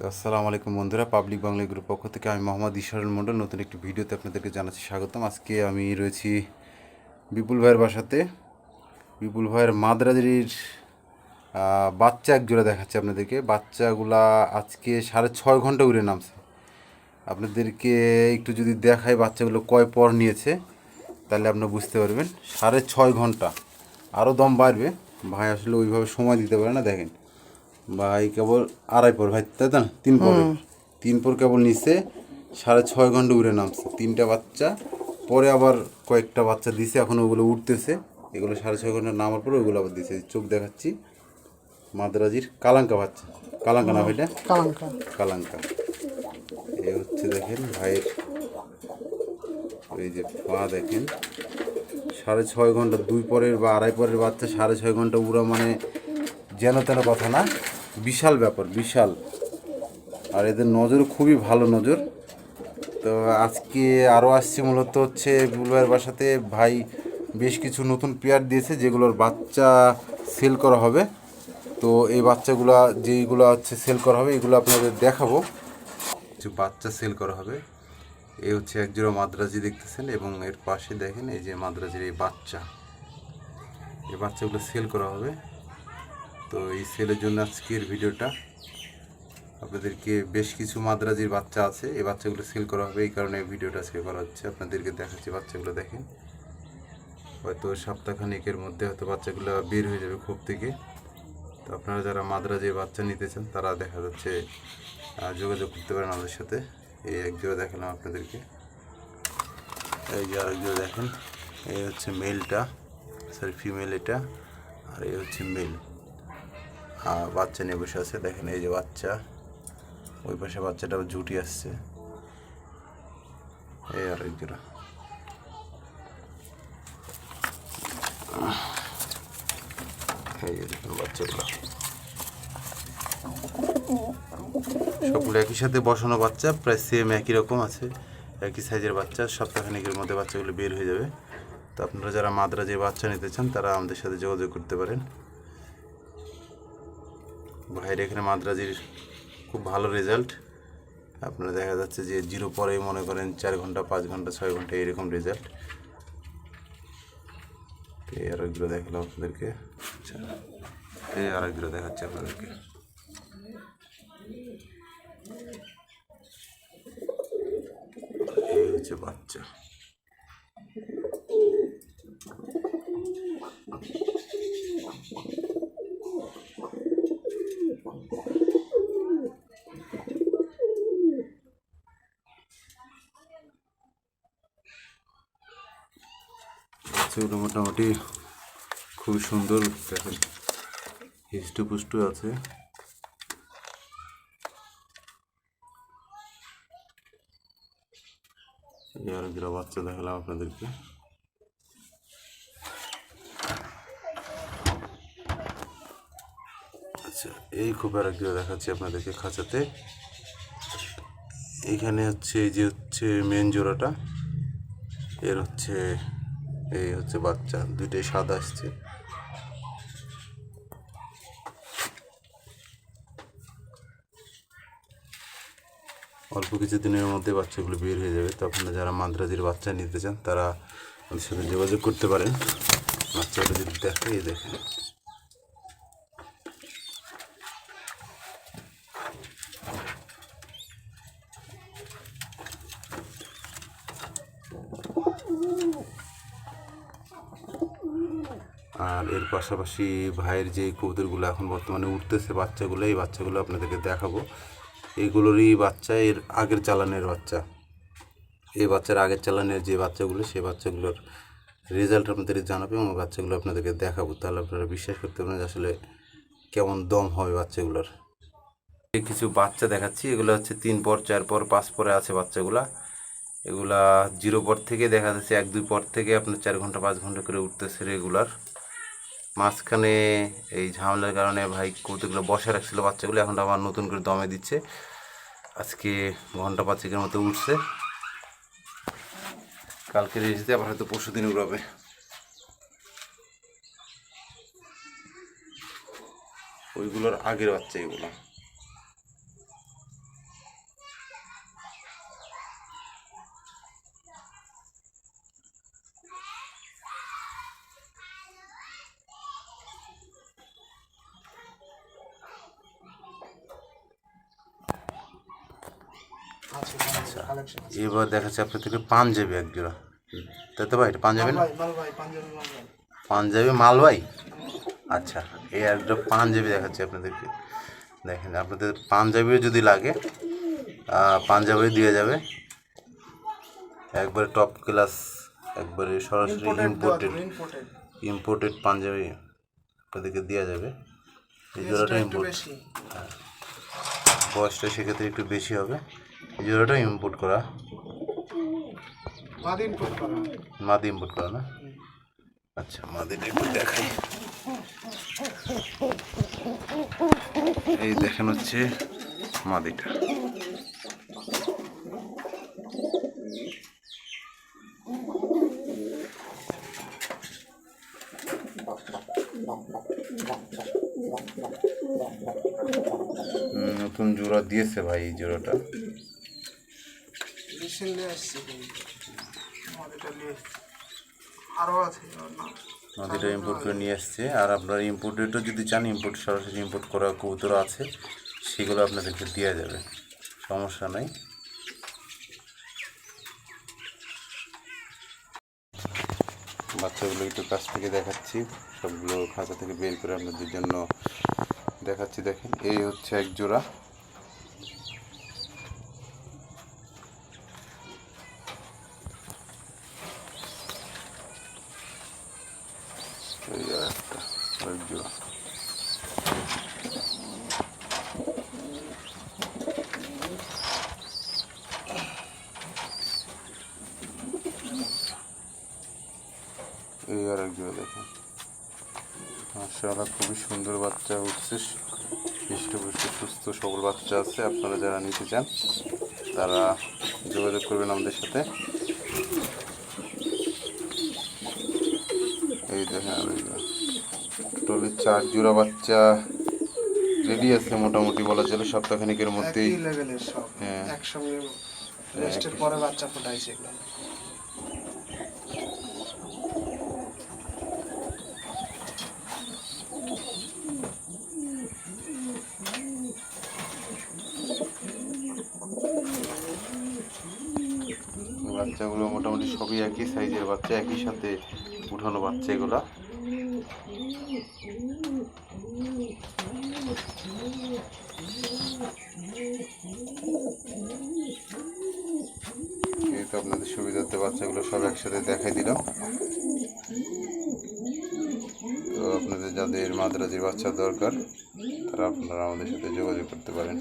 তো আসসালামু আলাইকুম বন্ধুরা, পাবলিক বাংলা গ্রুপ পক্ষ থেকে আমি মোহাম্মদ ইশারুল মণ্ডল। নতুন একটি ভিডিওতে আপনাদেরকে জানাচ্ছি স্বাগতম। আজকে আমি রয়েছি বিপুল ভাইয়ের বাসাতে। বিপুল ভাইয়ের মাদ্রাজির বাচ্চা এক জোড়া দেখাচ্ছে আপনাদেরকে। বাচ্চাগুলা আজকে সাড়ে ছয় ঘণ্টা উড়ে নামছে। আপনাদেরকে একটু যদি দেখাই বাচ্চাগুলো কয় পর নিয়েছে, তাহলে আপনারা বুঝতে পারবেন। সাড়ে ছয় ঘণ্টা। আরও দম বাড়বে। ভাই আসলে ওইভাবে সময় দিতে পারে না, দেখেন। ভাই কেবল আড়াই পর ভাই তাই তো? না তিন পর। তিন পর কেবল নিচে সাড়ে ছয় ঘণ্টা উড়ে নামছে। তিনটা বাচ্চা পরে আবার কয়েকটা বাচ্চা দিছে এখন ওগুলো উঠতেছে এগুলো সাড়ে ছয় ঘণ্টা নামার পরে ওগুলো আবার দিছে। চোখ দেখাচ্ছি মাদ্রাজির কালাঙ্কা বাচ্চা। কালাঙ্কা না ভাইটা কালাঙ্কা। কালাঙ্কা। এই হচ্ছে দেখেন ভাইয়ের এই যে পা দেখেন। সাড়ে ছয় ঘণ্টা দুই পরের বা আড়াই পরের বাচ্চা সাড়ে ছয় ঘণ্টা উড়া মানে যেন তেন কথা না। বিশাল ব্যাপার, বিশাল। আর এদের নজর খুবই ভালো নজর। তো আজকে আরও আসছে মূলত হচ্ছে বুলভাইয়ের বাসাতে ভাই বেশ কিছু নতুন পেয়ার দিয়েছে, যেগুলোর বাচ্চা সেল করা হবে। তো এই বাচ্চাগুলা, যেইগুলো হচ্ছে সেল করা হবে, এগুলো আপনাদের দেখাবো। কিছু বাচ্চা সেল করা হবে। এই হচ্ছে একজোড়া মাদ্রাজি দেখতেছেন, এবং এর পাশে দেখেন এই যে মাদ্রাজির এই বাচ্চা। এই বাচ্চাগুলো সেল করা হবে। তো এই সেলের জন্য আজকের ভিডিওটা। আপনাদেরকে বেশ কিছু মাদ্রাজির বাচ্চা আছে, এই বাচ্চাগুলো সেল করা হবে, এই কারণে ভিডিওটা আজকে করা হচ্ছে। আপনাদেরকে দেখাচ্ছি বাচ্চাগুলো, দেখেন। হয়তো সপ্তাহখানিকের মধ্যে হয়তো বাচ্চাগুলো বের হয়ে যাবে খুব থেকে। তো আপনারা যারা মাদ্রাজির বাচ্চা নিতে চান, তারা দেখা যাচ্ছে যোগাযোগ করতে পারেন আমাদের সাথে। এই এক জোড়া দেখালাম আপনাদেরকে। এই যে আরেক জোড়া দেখেন, এই হচ্ছে মেলটা। সরি, ফিমেল এটা, আর এই হচ্ছে মেল। বাচ্চা নিয়ে বসে আছে, দেখেন এই যে বাচ্চা। ওই পাশে বাচ্চাটা ঝুটি আসছে। এই দেখুন বাচ্চাগুলো। সবগুলো একই সাথে বসানো বাচ্চা, প্রায় সেম একই রকম আছে। একই সাইজের বাচ্চা, সপ্তাহখানিকের মধ্যে বাচ্চাগুলো বের হয়ে যাবে। তো আপনারা যারা মাদ্রাজে বাচ্চা নিতে চান, তারা আমাদের সাথে যোগাযোগ করতে পারেন। ভাইয়ের এখানে মাদ্রাজির খুব ভালো রেজাল্ট আপনারা দেখা যাচ্ছে যে জিরো পরেই মনে করেন চার ঘণ্টা, পাঁচ ঘণ্টা, ছয় ঘণ্টা এরকম রেজাল্ট এই আরেকগুলো দেখালাম আপনাদেরকে। আচ্ছা এই আরেকগুলো দেখাচ্ছি আপনাদেরকে। এই হচ্ছে বাচ্চা। বাচ্চাগুলো মোটামুটি খুবই সুন্দর, দেখেন, হিষ্টপুষ্ট আছে। এই আর দুটো বাচ্চা দেখালাম আপনাদেরকে। আচ্ছা এই খুব আর একদিকে দেখাচ্ছি আপনাদেরকে খাঁচাতে। এইখানে হচ্ছে, এই যে হচ্ছে মেন জোড়াটা, এর হচ্ছে এই হচ্ছে বাচ্চা, দুইটাই সাদা আসছে। অল্প কিছু দিনের মধ্যে বাচ্চাগুলো বের হয়ে যাবে। তো আপনারা যারা মাদ্রাজির বাচ্চা নিতে চান, তারা আমাদের সাথে যোগাযোগ করতে পারেন। বাচ্চাগুলো যদি দেখে দেখেন। আর এর পাশাপাশি ভাইয়ের যে কবুতরগুলো এখন বর্তমানে উঠতেছে, বাচ্চাগুলো, এই বাচ্চাগুলো আপনাদেরকে দেখাবো। এইগুলোরই বাচ্চা, এর আগের চালানের বাচ্চা। এই বাচ্চার আগের চালানের যে বাচ্চাগুলো, সেই বাচ্চাগুলোর রেজাল্ট আপনাদের জানাবে এবং বাচ্চাগুলো আপনাদেরকে দেখাবো। তাহলে আপনারা বিশ্বাস করতে পারেন আসলে কেমন দম হবে বাচ্চাগুলোর। কিছু বাচ্চা দেখাচ্ছি। এগুলো হচ্ছে তিন পর, চার পর, পাঁচ পরে আছে বাচ্চাগুলা। এগুলা জিরো পর থেকে দেখা যাচ্ছে, এক, দুই পর থেকে আপনার চার ঘণ্টা, পাঁচ ঘণ্টা করে উঠতেছে রেগুলার মাঝখানে এই ঝামেলার কারণে ভাই কৌতুকগুলো বসে রাখছিল বাচ্চাগুলো, এখন আবার নতুন করে দমে দিচ্ছে। আজকে ঘণ্টা পাঁচেকের মতো উঠছে। কালকে রেসিতে আবার হয়তো পরশু দিন উড়াবে। ওইগুলোর আগের বাচ্চা এগুলো আছে এবার দেখাচ্ছে আপনাদেরকে পাঞ্জাবি এক জোড়া। তাই তো ভাই এটা পাঞ্জাবি না? পাঞ্জাবি মালবাই আচ্ছা এই একটা পাঞ্জাবি দেখাচ্ছি আপনাদেরকে। দেখেন আপনাদের পাঞ্জাবিও যদি লাগে পাঞ্জাবি দিয়ে যাবে। একবারে টপ ক্লাস একবারে সরাসরি ইম্পোর্টেড ইম্পোর্টেড পাঞ্জাবি আপনাদেরকে দেওয়া যাবে। এই জোড়াটা ইম্পোর্ট বেশি। বয়সটা সেক্ষেত্রে একটু বেশি হবে। জোড়াটা ইম্পোর্ট করা। মাদ ইম্পোর্ট করা না? আচ্ছা মাদিটা একটু দেখাই। এই দেখেন হচ্ছে মাদিটা। নতুন জোড়া দিয়েছে ভাই এই জোড়াটা। আসছে। মাদেরটা নিয়ে আরও আছে নদীটা ইম্পোর্ট করে নিয়ে আসছে। আর আপনার ইম্পোর্টেডও যদি চান ইম্পোর্ট সরাসরি ইম্পোর্ট করা কবুতর আছে, সেগুলো আপনাদেরকে দেওয়া যাবে। সমস্যা নাই। বাচ্চাগুলো একটু কাছ থেকে দেখাচ্ছি। সবগুলো খাঁচা থেকে বের করে আপনাদের জন্য দেখাচ্ছি, দেখেন। এই হচ্ছে এক জোড়া এই আর একটা এক জোড়া এই আর এক জোড়া দেখেন। মাশাআল্লাহ খুবই সুন্দর বাচ্চা উঠছে। হৃষ্টপুষ্ট সুস্থ সবল বাচ্চা আছে। আপনারা যারা নিতে চান তারা যোগাযোগ করবেন আমাদের সাথে। এই দেখেন আর চার জোড়া বাচ্চা রেডি আছে মোটামুটি বলা চলে। সপ্তাহখানিকের মধ্যেই হ্যাঁ। একসঙ্গে রেস্টের পরে বাচ্চা ফোটাইছে এগুলো। বাচ্চাগুলো মোটামুটি সবই একই সাইজের বাচ্চা, একই সাথে উঠানো বাচ্চা এগুলা। এই আপনাদের সুবিধার্থে বাচ্চাগুলো সব একসাথে দেখাই দিলাম। তো আপনাদের যাদের মাদ্রাজির বাচ্চা দরকার, তারা আপনারা আমাদের সাথে যোগাযোগ করতে পারেন।